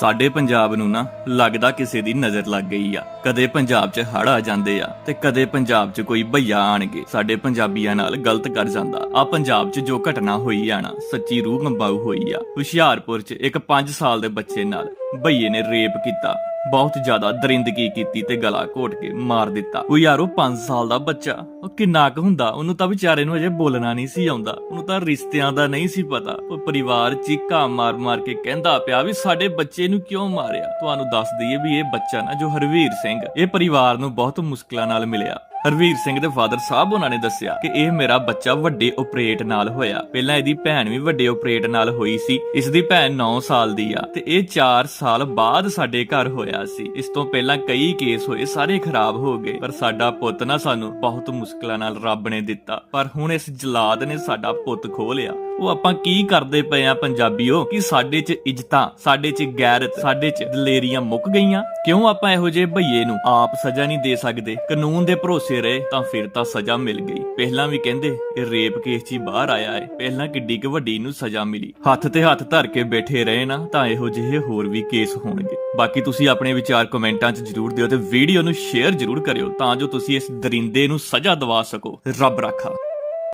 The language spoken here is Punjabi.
ਸਾਡੇ ਪੰਜਾਬ ਨੂੰ ਨਾ ਲੱਗਦਾ ਕਿਸੇ ਦੀ ਨਜ਼ਰ ਲੱਗ ਗਈ ਆ। ਕਦੇ ਪੰਜਾਬ 'ਚ ਹੜ ਆ ਜਾਂਦੇ ਆ ਤੇ ਕਦੇ ਪੰਜਾਬ 'ਚ ਕੋਈ ਭਈਆ ਆਣਗੇ। ਸਾਡੇ ਪੰਜਾਬੀਆਂ ਨਾਲ ਗਲਤ ਕਰ ਜਾਂਦਾ। ਆ ਪੰਜਾਬ 'ਚ ਜੋ ਘਟਨਾ ਹੋਈ ਆ ਨਾ, ਸੱਚੀ ਰੂਹ ਕੰਬਾਊ ਹੋਈ ਆ। ਹੁਸ਼ਿਆਰਪੁਰ 'ਚ ਇੱਕ 5 ਸਾਲ ਦੇ ਬੱਚੇ ਨਾਲ ਭਈਏ ਨੇ ਰੇਪ ਕੀਤਾ। ਬਹੁਤ ਜ਼ਿਆਦਾ ਦਰਿੰਦਗੀ ਕੀਤੀ ਤੇ ਗਲਾ ਘੋਟ ਕੇ ਮਾਰ ਦਿੱਤਾ। ਉਹ ਯਾਰੋ 5 ਸਾਲ ਦਾ ਬੱਚਾ। ਉਹ ਕਿੰਨਾ ਕੁ ਹੁੰਦਾ, ਉਹਨੂੰ ਤਾਂ ਵਿਚਾਰੇ ਨੂੰ ਅਜੇ ਬੋਲਣਾ ਨਹੀਂ ਸੀ ਆਉਂਦਾ। ਉਹਨੂੰ ਤਾਂ ਰਿਸ਼ਤਿਆਂ ਦਾ ਨਹੀਂ ਸੀ ਪਤਾ। ਉਹ ਪਰਿਵਾਰ ਚੀਕਾਂ ਮਾਰ-ਮਾਰ ਕੇ ਕਹਿੰਦਾ ਪਿਆ ਵੀ ਸਾਡੇ ਬੱਚੇ ਨੂੰ ਕਿਉਂ ਮਾਰਿਆ? ਤੁਹਾਨੂੰ ਦੱਸ ਦਈਏ ਵੀ ਇਹ ਬੱਚਾ ਨਾ ਜੋ ਹਰਵੀਰ ਸਿੰਘ, ਇਹ ਪਰਿਵਾਰ ਨੂੰ ਬਹੁਤ ਮੁਸ਼ਕਲਾਂ ਨਾਲ ਮਿਲਿਆ। ਹਰਵੀਰ ਸਿੰਘ ਦੇ ਫਾਦਰ ਸਾਹਿਬ ਉਹਨਾਂ ਨੇ ਦੱਸਿਆ ਕਿ ਇਹ ਮੇਰਾ ਬੱਚਾ ਵੱਡੇ ਆਪਰੇਟ ਨਾਲ ਹੋਇਆ। ਪਹਿਲਾਂ ਇਹਦੀ ਭੈਣ ਵੀ ਵੱਡੇ ਆਪਰੇਟ ਨਾਲ ਹੋਈ ਸੀ। ਇਸ ਦੀ ਭੈਣ 9 ਸਾਲ ਦੀ ਆ ਤੇ ਇਹ 4 ਸਾਲ ਬਾਅਦ ਸਾਡੇ ਘਰ ਹੋਇਆ ਸੀ। ਇਸ ਤੋਂ ਪਹਿਲਾਂ ਕਈ ਕੇਸ ਹੋਏ, ਸਾਰੇ ਖਰਾਬ ਹੋ ਗਏ। ਪਰ ਸਾਡਾ ਪੁੱਤ ਨਾ ਸਾਨੂੰ ਬਹੁਤ ਮੁਸ਼ਕਲਾਂ ਨਾਲ ਰੱਬ ਨੇ ਦਿੱਤਾ। ਪਰ ਹੁਣ ਇਸ ਜਲਾਦ ਨੇ ਸਾਡਾ ਪੁੱਤ ਖੋਹ ਲਿਆ। ਉਹ ਆਪਾਂ ਕੀ ਕਰਦੇ ਪਏ ਆ ਪੰਜਾਬੀਓ? ਕਿ ਸਾਡੇ 'ਚ ਇੱਜ਼ਤਾਂ, ਸਾਡੇ 'ਚ ਗੈਰਤ, ਸਾਡੇ 'ਚ ਦਲੇਰੀਆਂ ਮੁੱਕ ਗਈਆਂ? ਕਿਉਂ ਆਪਾਂ ਇਹੋ ਜਿਹੇ ਭਈਏ ਨੂੰ ਆਪ ਸਜ਼ਾ ਨਹੀਂ ਦੇ ਸਕਦੇ? ਕਾਨੂੰਨ ਦੇ ਭਰੋਸੇ ਰਹੇ ਤਾਂ ਫਿਰ ਤਾਂ ਸਜ਼ਾ ਮਿਲ ਗਈ। ਪਹਿਲਾਂ ਵੀ ਕਹਿੰਦੇ, ਇਹ ਰੇਪ ਕੇਸ 'ਚ ਬਾਹਰ ਆਇਆ ਹੈ ਪਹਿਲਾਂ ਕਿੱਡੀ ਕੁ ਵੱਡੀ ਨੂੰ ਸਜ਼ਾ ਮਿਲੀ। ਹੱਥ ਤੇ ਹੱਥ ਧਰ ਕੇ ਬੈਠੇ ਰਹੇ ਨਾ, ਤਾਂ ਇਹੋ ਜਿਹੇ ਹੋਰ ਵੀ ਕੇਸ ਹੋਣਗੇ। ਬਾਕੀ ਤੁਸੀਂ ਆਪਣੇ ਵਿਚਾਰ ਕਮੈਂਟਾਂ 'ਚ ਜਰੂਰ ਦਿਓ ਤੇ ਵੀਡੀਓ ਨੂੰ ਸ਼ੇਅਰ ਜਰੂਰ ਕਰਿਓ, ਤਾਂ ਜੋ ਤੁਸੀਂ ਇਸ ਦਰਿੰਦੇ ਨੂੰ ਸਜ਼ਾ ਦਵਾ ਸਕੋ। ਰੱਬ ਰਾਖਾ।